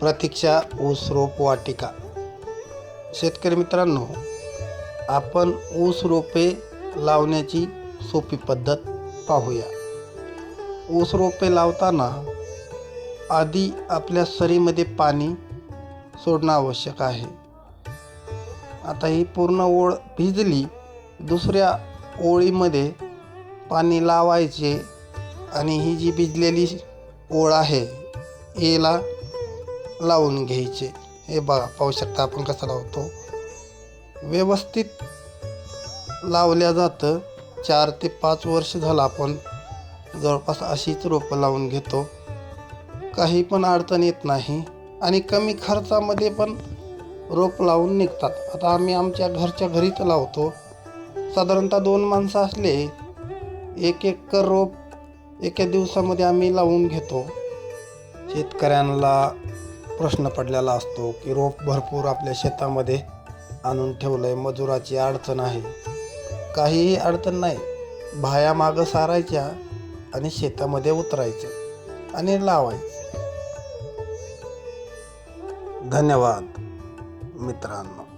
प्रतीक्षा ऊस रोप वाटिका. शेतकरी मित्रांनो आपण ऊस रोपे लावण्याची सोपी पद्धत पाहूया. ऊस रोपे लावताना आधी आपल्या सरीमध्ये पाणी सोडणं आवश्यक आहे. आता ही पूर्ण ओळ भिजली दुसऱ्या ओळीमध्ये पाणी लावायचे आणि ही जी भिजलेली ओळ आहे याला लावून घ्यायचे. हे बघा पाहू शकता आपण कसं लावतो. व्यवस्थित लावल्या जातं. चार ते पाच वर्ष झालं आपण जवळपास अशीच रोपं लावून घेतो. काही पण अडचण येत नाही आणि कमी खर्चामध्ये पण रोप लावून निघतात. आता आम्ही आमच्या घरच्या घरीच लावतो. साधारणतः दोन माणसं असले एक एकर रोप एका दिवसामध्ये आम्ही लावून घेतो. शेतकऱ्यांना प्रश्न पडलेला असतो की रोप भरपूर आपल्या शेतामध्ये आणून ठेवलं आहे मजुराची अडचण आहे. काहीही अडचण नाही. भाया मागं सारायच्या आणि शेतामध्ये उतरायचं आणि लावायचं. धन्यवाद मित्रांनो.